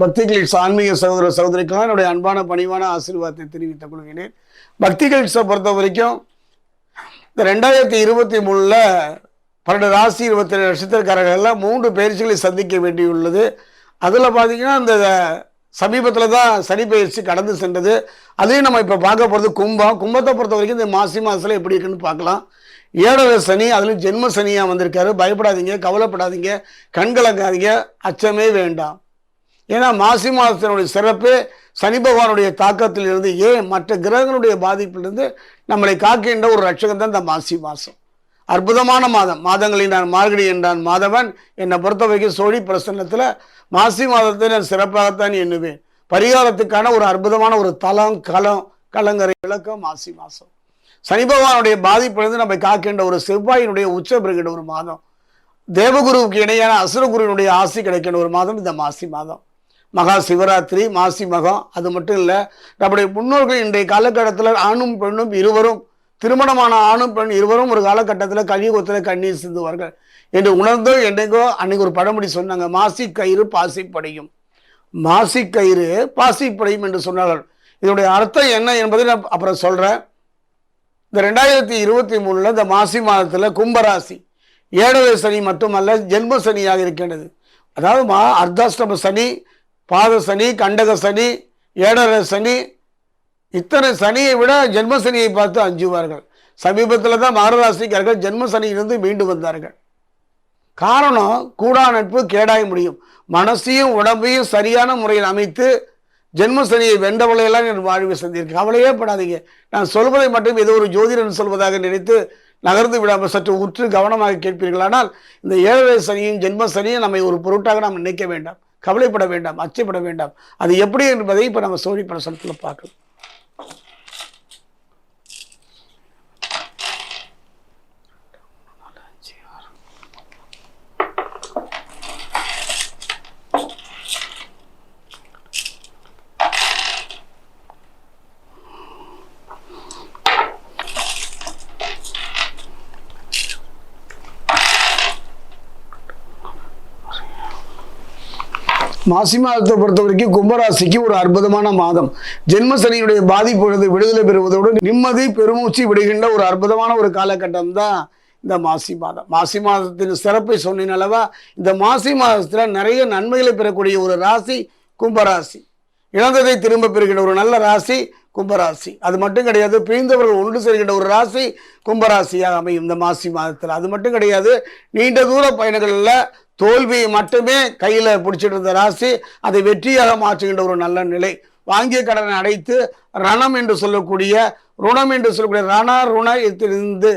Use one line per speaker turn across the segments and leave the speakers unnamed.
பக்திகள் ஆன்மீக சகோதர சகோதரிக்கெல்லாம் என்னுடைய அன்பான பணிவான ஆசீர்வாதத்தை தெரிவித்துக் கொள்கிறேன். பக்திகள்ஸை பொறுத்த வரைக்கும் இந்த ரெண்டாயிரத்தி இருபத்தி மூணில் பன்னெண்டு ராசி இருபத்தி ரெண்டு நட்சத்திரக்காரர்கள் மூன்று பயிற்சிகளை சந்திக்க வேண்டியுள்ளது. அதில் பார்த்தீங்கன்னா அந்த சமீபத்தில் தான் சனி பயிற்சி கடந்து சென்றது. அதையும் நம்ம இப்போ பார்க்க போகிறது கும்பம். கும்பத்தை பொறுத்த வரைக்கும் இந்த மாசி மாதத்தில் எப்படி இருக்குன்னு பார்க்கலாம். ஏழரை சனி அதுலேயும் ஜென்ம சனியாக வந்திருக்காரு. பயப்படாதீங்க கவலைப்படாதீங்க. கண்கலங்காதீங்க. அச்சமே வேண்டாம். ஏன்னா மாசி மாதத்தினுடைய சிறப்பு சனி பகவானுடைய தாக்கத்தில் இருந்து ஏன் மற்ற கிரகங்களுடைய பாதிப்பிலிருந்து நம்மளை காக்கின்ற ஒரு ரட்சகம் தான் இந்த மாசி மாதம் அற்புதமான மாதம். மாதங்களில் நான் மார்கழி என்றான் மாதவன். என்னை பொறுத்த வரைக்கும் சோழி பிரசன்னத்தில் மாசி மாதத்தை நான் சிறப்பாகத்தான் எண்ணுவேன். பரிகாரத்துக்கான ஒரு அற்புதமான ஒரு தலம் களம் கலங்கரை விளக்கம் மாசி மாதம் சனி பகவானுடைய பாதிப்பிலிருந்து நம்ம காக்கின்ற ஒரு செவ்வாயினுடைய உச்ச பெறுகின்ற ஒரு மாதம். தேவகுருவுக்கு இணையான அசுரகுருவினுடைய ஆசி கிடைக்கின்ற ஒரு மாதம் இந்த மாசி மாதம். மகா சிவராத்திரி மாசி மகம் அது மட்டும் இல்லை நம்முடைய முன்னோர்கள் இன்றைய காலகட்டத்தில் ஆணும் பெண்ணும் இருவரும் திருமணமான ஆணும் பெண் இருவரும் ஒரு காலகட்டத்தில் கலியுகத்தில் கண்ணீர் சிந்துவார்கள். என்று உணர்ந்தோ என்னைக்கோ அன்னைக்கு ஒரு பழமொழி சொன்னாங்க மாசி கயிறு பாசி படையும். மாசி கயிறு பாசி படையும் என்று சொன்னார்கள். இதனுடைய அர்த்தம் என்ன என்பதை நான் அப்புறம் சொல்கிறேன் இந்த ரெண்டாயிரத்தி இருபத்தி மூணில் இந்த மாசி மாதத்தில் கும்பராசி ஏழரை சனி மட்டுமல்ல ஜென்ம சனியாக இருக்கின்றது. அதாவது மா அர்த்தாஷ்டம சனி பாத சனி கண்டக சனி ஏடர சனி இத்தனை சனியை விட ஜென்ம சனியை பார்த்து அஞ்சுவார்கள். சமீபத்தில் தான் மகராசிக்கார்கள் ஜென்ம சனியிலிருந்து மீண்டு வந்தார்கள். காரணம் கூடா நட்பு கேடாய முடியும். மனசையும் உடம்பையும் சரியான முறையில் அமைத்து ஜென்ம சனியை வென்றவளையெல்லாம் என் வாழ்வை சந்திருக்கு கவலையே படாதீங்க. நான் சொல்வதை மட்டும் ஏதோ ஒரு ஜோதிடன் சொல்வதாக நினைத்து நகர்ந்து விடாமல் சற்று உற்று கவனமாக கேட்பீர்களானால் இந்த ஏழரை சனியும் ஜென்ம சனியும் நம்மை ஒரு பொருட்டாக நாம் நினைக்க வேண்டாம். கவலைப்பட வேண்டாம் அச்சப்பட வேண்டாம். அது எப்படி என்பதை இப்போ நம்ம சோழி பிரசனத்தில் பார்க்கலாம். மாசி மாதத்தை பொறுத்த வரைக்கும் கும்பராசிக்கு ஒரு அற்புதமான மாதம். ஜென்மசனியுடைய பாதிப்பு விடுதலை பெறுவதோடு நிம்மதி பெருமூச்சு விடுகின்ற ஒரு அற்புதமான ஒரு காலகட்டம் தான் இந்த மாசி மாதம் மாசி மாதத்தின் சிறப்பை சொன்ன அளவா இந்த மாசி மாதத்தில் நிறைய நன்மைகளை பெறக்கூடிய ஒரு ராசி கும்பராசி. இழந்ததை திரும்ப பெறுகின்ற ஒரு நல்ல ராசி கும்பராசி. அது மட்டும் கிடையாது பிரிந்தவர்கள் ஒன்று சேர்கின்ற ஒரு ராசி கும்பராசியாக அமையும் இந்த மாசி மாதத்தில். அது மட்டும் கிடையாது நீண்ட தூர பயணங்களில் தோல்வியை மட்டுமே கையில் பிடிச்சிட்டு இருந்த ராசி அதை வெற்றியாக மாற்றுகின்ற ஒரு நல்ல நிலை. வாங்கிய கடனை அடைத்து ரணம் என்று சொல்லக்கூடிய ருணம் என்று சொல்லக்கூடிய ரண ருணத்திலிருந்து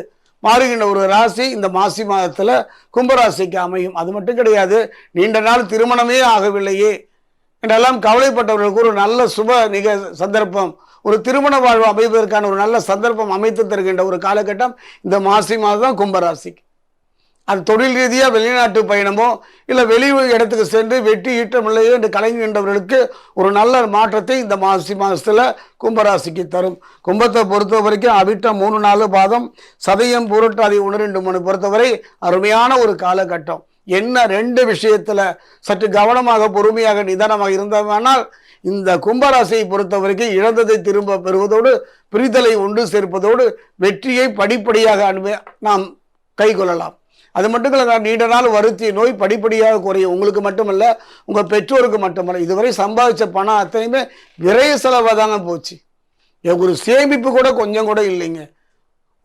மாறுகின்ற ஒரு ராசி இந்த மாசி மாதத்தில் கும்பராசிக்கு அமையும். அது மட்டும் கிடையாது நீண்ட நாள் திருமணமே ஆகவில்லையே. என்றெல்லாம் கவலைப்பட்டவர்களுக்கு ஒரு நல்ல சுப நிக சந்தர்ப்பம் ஒரு திருமண வாழ்வு அமைவதற்கான ஒரு நல்ல சந்தர்ப்பம் அமைத்து தருகின்ற ஒரு காலகட்டம் இந்த மாசி மாதம் தான் கும்பராசிக்கு. அது தொழில் ரீதியாக வெளிநாட்டு பயணமோ இல்லை வெளி இடத்துக்கு சென்று வெற்றி ஈட்டமில்லையோ என்று கலங்குகின்றவர்களுக்கு ஒரு நல்ல மாற்றத்தை இந்த மாசி மாதத்தில் கும்பராசிக்கு தரும். கும்பத்தை பொறுத்த வரைக்கும் அவிட்டம் மூணு நாலு பாதம் சதயம் பூரட்டாதி ஒன்று ரெண்டு மூணு பொறுத்தவரை அருமையான ஒரு காலகட்டம். என்ன ரெண்டு விஷயத்தில் சற்று கவனமாக பொறுமையாக நிதானமாக இருந்தவனால் இந்த கும்பராசியை பொறுத்த வரைக்கும் இழந்ததை திரும்ப பெறுவதோடு பிரிதலை ஒன்று சேர்ப்பதோடு வெற்றியை படிப்படியாக அனுப நாம் கைக்கொள்ளலாம் அது மட்டும் இல்லை நீண்ட நாள் வருத்தி நோய் படிப்படியாக குறையும். உங்களுக்கு மட்டுமல்ல உங்கள் பெற்றோருக்கு மட்டுமல்ல. இதுவரை சம்பாதிச்ச பணம் அத்தனையுமே விரைய செலவாக தாங்க போச்சு. ஒரு சேமிப்பு கூட கொஞ்சம் கூட இல்லைங்க.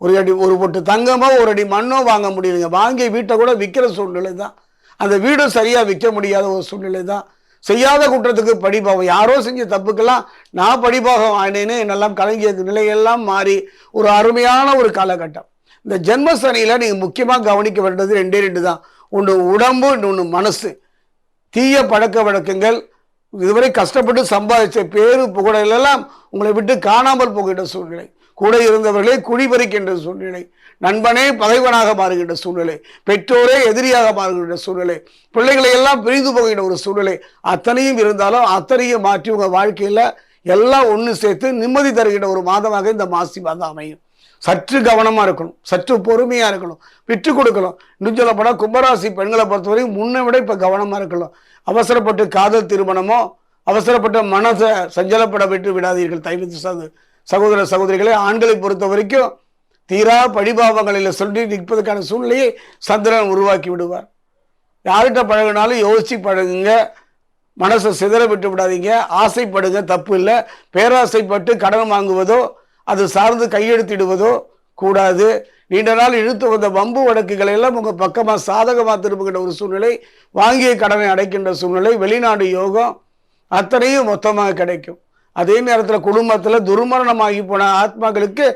ஒரு அடி ஒரு பொட்டு தங்கமோ ஒரு அடி மண்ணோ வாங்க முடியலைங்க. வாங்கி வீட்டை கூட விற்கிற சூழ்நிலை தான். அந்த வீடும் சரியாக விற்க முடியாத ஒரு சூழ்நிலை தான். செய்யாத குற்றத்துக்கு படிப்பாகம் யாரோ செஞ்ச தப்புக்கெல்லாம் நான் படிப்பாகம் ஆனேன்னு என்னெல்லாம் கலங்கிய நிலையெல்லாம் மாறி ஒரு அருமையான ஒரு காலகட்டம். இந்த ஜென்ம நீங்கள் முக்கியமாக கவனிக்க வேண்டியது ரெண்டே ரெண்டு தான். ஒன்று உடம்பு இன்னொன்று மனசு. தீய பழக்க வழக்கங்கள். இதுவரை கஷ்டப்பட்டு சம்பாதிச்ச பேரு புகழெல்லாம் உங்களை விட்டு காணாமல் போகின்ற சூழ்நிலை. கூட இருந்தவர்களே குழிபறிக்கின்ற சூழ்நிலை. நண்பனே பகைவனாக மாறுகின்ற சூழ்நிலை. பெற்றோரே எதிரியாக மாறுகின்ற சூழ்நிலை. பிள்ளைகளை எல்லாம் பிரிந்து போகின்ற ஒரு சூழ்நிலை. அத்தனையும் இருந்தாலும் அத்தனையும் மாற்றி உங்கள் வாழ்க்கையில் எல்லாம் ஒன்று சேர்த்து நிம்மதி தருகின்ற ஒரு மாதமாக இந்த மாசி மாதம் அமையும். சற்று கவனமாக இருக்கணும். சற்று பொறுமையாக இருக்கணும். விட்டு கொடுக்கணும். இன்னும் சொல்லப்போனால் கும்பராசி பெண்களை பொறுத்தவரைக்கும் முன்னை விட இப்போ கவனமாக இருக்கணும். அவசரப்பட்டு காதல் திருமணமோ அவசரப்பட்ட மனசை சஞ்சலப்பட விட்டு விடாதீர்கள். தயவு சாது சகோதர சகோதரிகளே ஆண்களை பொறுத்த வரைக்கும் தீரா பழிபாவங்களில் சொல்லி நிற்பதற்கான சூழ்நிலையை சந்திரன் உருவாக்கி விடுவார். யார்கிட்ட பழகினாலும் யோசிச்சு பழகுங்க. மனசை சிதற விட்டு விடாதீங்க. ஆசைப்படுங்க தப்பு இல்லை. பேராசைப்பட்டு கடன் வாங்குவதோ அது சார்ந்து கையெழுத்திடுவதோ கூடாது. நீண்ட நாள் இழுத்து வந்த வம்பு வழக்குகளை எல்லாம் உங்கள் பக்கமாக சாதகமாக திரும்புகின்ற ஒரு சூழ்நிலை வாங்கிய கடனை அடைக்கின்ற சூழ்நிலை வெளிநாடு யோகம் அத்தனையும் மொத்தமாக கிடைக்கும். அதே நேரத்தில் குடும்பத்தில் துர்மரணமாகி போன ஆத்மாக்களுக்கு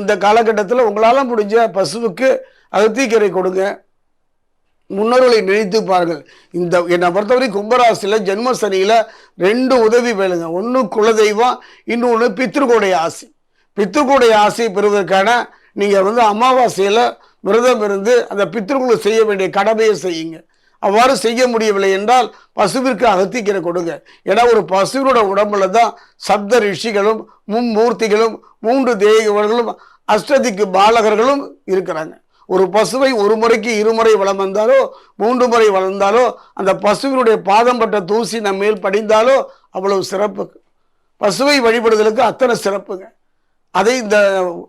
இந்த காலகட்டத்தில் உங்களால் முடிஞ்ச பசுவுக்கு அகத்திக்கரை கொடுங்க. முன்னோர்களை நினைத்து பாருங்கள். இந்த என்னை பொறுத்தவரை கும்பராசியில் ஜென்ம சனியில் ரெண்டு உதவி வேலுங்க ஒன்று குலதெய்வம் இன்னொன்று பித்ருக்கோடைய ஆசை. பித்ருக்கோடைய ஆசையை பெறுவதற்கான நீங்கள் வந்து அமாவாசையில் விரதம் இருந்து அந்த பித்ருக்குள் செய்ய வேண்டிய கடமையை செய்யுங்க. அவ்வாறு செய்ய முடியவில்லை என்றால் பசுவிற்கு அகத்திக்கரை கொடுங்க. ஏன்னா ஒரு பசுவினோட உடம்புல தான் சப்த ரிஷிகளும் மும்மூர்த்திகளும் மூன்று தேவர்களும் அஷ்டதிக்கு பாலகர்களும் இருக்கிறாங்க. ஒரு பசுவை ஒரு முறைக்கு இருமுறை வளம் வந்தாலோ மூன்று முறை வளர்ந்தாலோ அந்த பசுவினுடைய பாதம் பட்ட தூசி நம்ம மேல் படிந்தாலோ அவ்வளவு சிறப்பு. பசுவை வழிபடுதலுக்கு அத்தனை சிறப்புங்க. அதை இந்த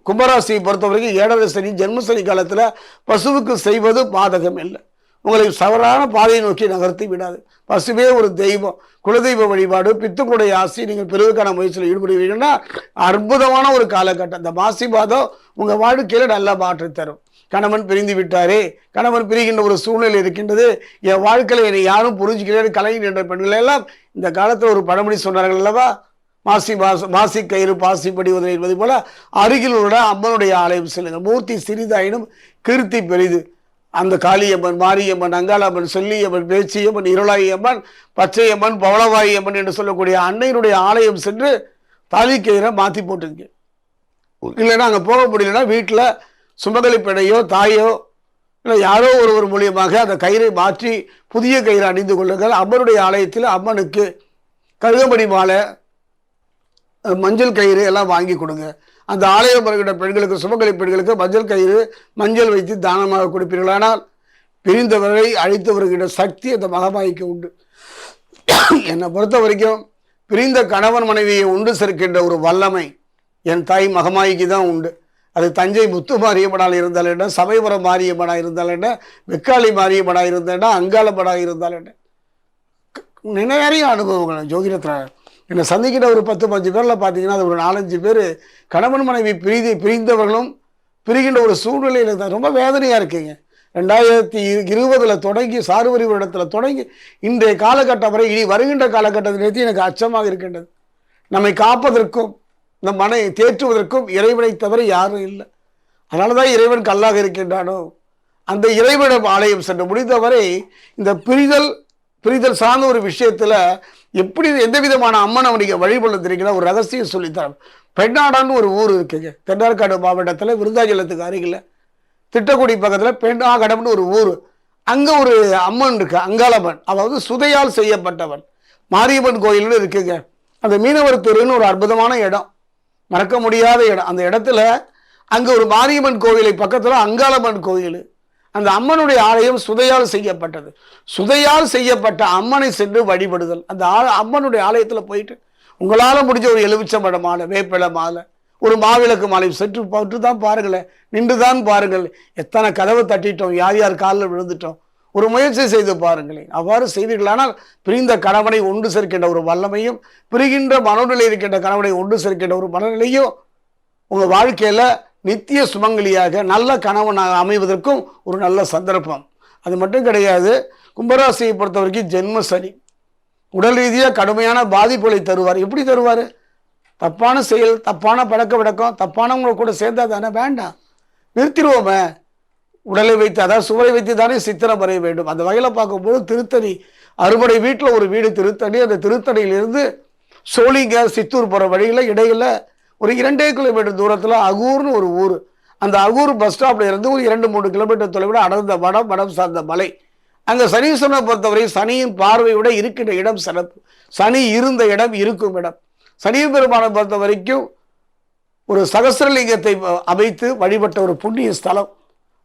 கும்பராசியை பொறுத்த வரைக்கும் ஏழரை சனி ஜென்ம சனி காலத்தில் பசுவுக்கு செய்வது பாதகம் இல்லை உங்களை சவறான பாதையை நோக்கி நகர்த்தி விடாது. பசுவே ஒரு தெய்வம். குலதெய்வ வழிபாடு பித்துக்குடைய ஆசி நீங்கள் பெறுவதற்கான முயற்சியில் ஈடுபடுவீங்கன்னா அற்புதமான ஒரு காலகட்டம். இந்த மாசி மாதம் உங்கள் வாழ்க்கையில் நல்ல மாற்றி தரும். கணவன் பிரிந்து விட்டாரே கணவன் பிரிகின்ற ஒரு சூழ்நிலை இருக்கின்றது. என் வாழ்க்கையில் என்னை யாரும் புரிஞ்சுக்கலையே கலைஞர் நின்ற பெண்கள் எல்லாம் இந்த காலத்தில் ஒரு பழமொழி சொன்னார்கள் அல்லவா? மாசி மாச மாசி கயிறு பாசி படிவதை என்பது போல அருகில் உள்ள அம்மனுடைய ஆலயம் செல்லுங்கள் மூர்த்தி சிறிதாயினும் கீர்த்தி பெரிது. அந்த காளியம்மன் மாரியம்மன் அங்காளம்மன் சொல்லியம்மன் பேச்சியம்மன் இருளாயம்மன் பச்சையம்மன் பவளவாயம்மன் என்று சொல்லக்கூடிய அன்னையினுடைய ஆலயம் சென்று தாலி கயிறை மாற்றி போட்டுங்க இல்லைன்னா அங்கே போக முடியலன்னா வீட்டில் பெண்ணையோ தாயோ இல்லை யாரோ ஒருவர் மூலியமாக அந்த கயிறை மாற்றி புதிய கயிறு அணிந்து கொள்ளுங்கள். அம்மனுடைய ஆலயத்தில் அம்மனுக்கு கருகமணி மாலை மஞ்சள் கயிறு எல்லாம் வாங்கி கொடுங்க. அந்த ஆலயம் வருகின்ற பெண்களுக்கு சுமங்கலி பெண்களுக்கு மஞ்சள் கயிறு மஞ்சள் வைத்து தானமாக கொடுப்பீர்களானால் பிரிந்தவரை அழைத்து வருகின்ற சக்தி அந்த மகமாய்க்கு உண்டு. என்னை பொறுத்த வரைக்கும் பிரிந்த கணவன் மனைவியை உண்டு சேர்க்கின்ற ஒரு வல்லமை என் தாய் மகமாய்க்கு தான் உண்டு. அது தஞ்சை முத்து மாரியம்மனாக இருந்தால் என்ன சமயபுரம் மாரியம்மனாக இருந்தால் என்ன வெக்காளி மாரியம்மனாக இருந்தால் என்ன அங்காளம்மனாக இருந்தால் என்ன. நிறைய அனுபவங்கள் ஜோதிடத்தில் என்னை சந்திக்கிற ஒரு பத்து பஞ்சு பேரில் பார்த்தீங்கன்னா அது ஒரு நாலஞ்சு பேர் கணவன் மனைவி பிரிதி பிரிந்தவர்களும் பிரிகின்ற ஒரு சூழ்நிலையில் தான். ரொம்ப வேதனையாக இருக்குங்க. ரெண்டாயிரத்தி இருபதில் தொடங்கி சார்வரி வருடத்தில் தொடங்கி இன்றைய காலகட்டம் வரை இனி வருகின்ற காலகட்டத்தை நிறுத்தி எனக்கு அச்சமாக இருக்கின்றது. நம்மை காப்பதற்கும் இந்த மனை தேற்றுவதற்கும் இறைவனை தவிர யாரும் இல்லை. அதனால தான் இறைவன் கல்லாக இருக்கின்றானோ? அந்த இறைவனிடம் ஆலயம் சென்று முடிந்தவரை இந்த பிரிதல் பிரிதல் சார்ந்த ஒரு விஷயத்தில் எப்படி எந்த விதமான அம்மன் நீங்கள் வழிபட தெரியுங்களா? ஒரு ரகசியம் சொல்லித்தரேன். பெண்ணாடான்னு ஒரு ஊர் இருக்குங்க. தென்னார்காடு மாவட்டத்தில் விருந்தாச்சலத்துக்கு அருகில். திட்டக்குடி பக்கத்தில் பெண்ணாகடம்னு ஒரு ஊர். அங்கே ஒரு அம்மன் இருக்கு அங்காளம்மன். அதாவது சுதையால் செய்யப்பட்டவன். மாரியம்மன் கோயில்னு இருக்குங்க. அந்த மீனவர் தெருன்னு ஒரு அற்புதமான இடம். மறக்க முடியாத இடம். அந்த இடத்துல அங்கே ஒரு மாரியம்மன் கோயிலை பக்கத்தில் அங்காளம்மன் கோயில். அந்த அம்மனுடைய ஆலயம் சுதையால் செய்யப்பட்டது. சுதையால் செய்யப்பட்ட அம்மனை சென்று வழிபடுதல். அந்த அம்மனுடைய ஆலயத்தில் போயிட்டு உங்களால் முடிஞ்ச ஒரு எலுமிச்சம்பழ மாலை வேப்பிலை மாலை ஒரு மாவிளக்கு மாலை சென்று போட்டு தான் பாருங்களேன். நின்று தான் பாருங்கள். எத்தனை கதவை தட்டிட்டோம் யார் யார் காலில் விழுந்துட்டோம். ஒரு முயற்சி செய்து பாருங்களேன். அவ்வாறு செய்வீர்களானால் பிரிந்த கணவனை ஒன்று சேர்க்கின்ற ஒரு வல்லமையும் பிரிகின்ற மனநிலை இருக்கின்ற கணவனை ஒன்று சேர்க்கின்ற ஒரு மனநிலையும் உங்கள் வாழ்க்கையில் நித்திய சுமங்கலியாக நல்ல கணவனாக அமைவதற்கும் ஒரு நல்ல சந்தர்ப்பம். அது மட்டும் கிடையாது கும்பராசியை பொறுத்த வரைக்கும் ஜென்ம சனி. உடல் ரீதியாக கடுமையான பாதிப்புகளை தருவார். எப்படி தருவார்? தப்பான செயல் தப்பான பழக்க வழக்கம் தப்பானவங்களை கூட சேர்ந்தா தானே? வேண்டாம். நிறுத்திடுவோமே. உடலை வைத்து அதாவது சுவரை வைத்து தானே சித்திரம் வரைய வேண்டும். அந்த வகையில் பார்க்கும்போது திருத்தணி அறுபடை வீட்டில் ஒரு வீடு திருத்தணி. அந்த திருத்தணியிலிருந்து சோழிங்க சித்தூர் போகிற வழியில் இடையில் ஒரு இரண்டே கிலோமீட்டர் தூரத்தில் அகூர்னு ஒரு ஊர். அந்த அகூர் பஸ் ஸ்டாப்ல இருந்து ஒரு இரண்டு மூணு கிலோமீட்டர் தொலைவில் அடர்ந்த வடம் வடம் சார்ந்த மலை. அங்கே சனீஸ்வரனை பொறுத்தவரை சனியின் பார்வையோட இருக்கின்ற இடம் சிறப்பு. சனி இருந்த இடம் இருக்கும் இடம். சனி பெருமானை பொறுத்த வரைக்கும் ஒரு சகசிரலிங்கத்தை அமைத்து வழிபட்ட ஒரு புண்ணிய ஸ்தலம்.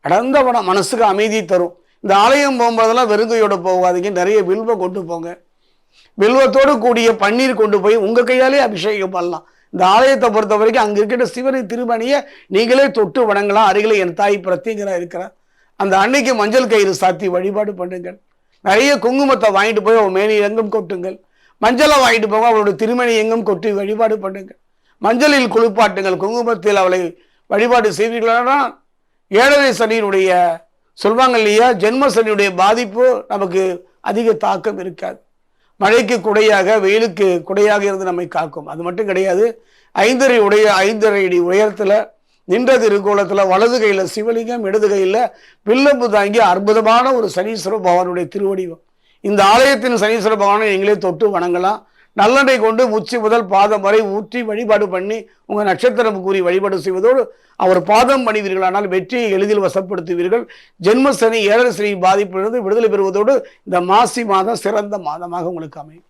அடர்ந்த வனம் மனசுக்கு அமைதி தரும். இந்த ஆலயம் போகும்போதெல்லாம் வெறுங்கையோடு போகாதீங்க. நிறைய வில்வம் கொண்டு போங்க. வில்வத்தோடு கூடிய பன்னீர் கொண்டு போய் உங்கள் கையாலே அபிஷேகம் பண்ணலாம். இந்த ஆலயத்தை பொறுத்த வரைக்கும் அங்கே இருக்கிற சிவனை திருமணியை நீங்களே தொட்டு வணங்கலாம். அருகில் என் தாய் பிரத்யேகரா இருக்கிறார். அந்த அன்னைக்கு மஞ்சள் கயிறு சாத்தி வழிபாடு பண்ணுங்கள். நிறைய குங்குமத்தை வாங்கிட்டு போய் அவன் மேனி எங்கும் கொட்டுங்கள். மஞ்சளை வாங்கிட்டு போக அவளோட திருமணி எங்கும் கொட்டி வழிபாடு பண்ணுங்கள். மஞ்சளில் குளிப்பாட்டுங்கள். குங்குமத்தில் அவளை வழிபாடு செய்வீர்களானா ஏழரை சனியினுடைய சொல்வாங்க இல்லையா ஜென்ம சனியுடைய பாதிப்பு நமக்கு அதிக தாக்கம் இருக்காது. மழைக்கு குடையாக வெயிலுக்கு குடையாக இருந்து நம்மை காக்கும். அது மட்டும் கிடையாது ஐந்தரை உடைய ஐந்தரை அடி உயரத்தில் நின்ற திருக்கோலத்தில் வலது கையில் சிவலிங்கம் இடது கையில் வில்லம்பு தாங்கி அற்புதமான ஒரு சனீஸ்வர பகவானுடைய திருவடிவம். இந்த ஆலயத்தின் சனீஸ்வர பகவானை நீங்களே தொட்டு வணங்கலாம். நல்லெண்ணெய் கொண்டு உச்சி முதல் பாதம் வரை ஊற்றி வழிபாடு பண்ணி உங்கள் நட்சத்திரம் கூறி வழிபாடு செய்வதோடு அவர் பாதம் பணிவீர்களானால் வெற்றியை எளிதில் வசப்படுத்துவீர்கள். ஜென்மசனி ஏழரசனி பாதிப்பிலிருந்து விடுதலை பெறுவதோடு இந்த மாசி மாதம் சிறந்த மாதமாக உங்களுக்கு அமையும்.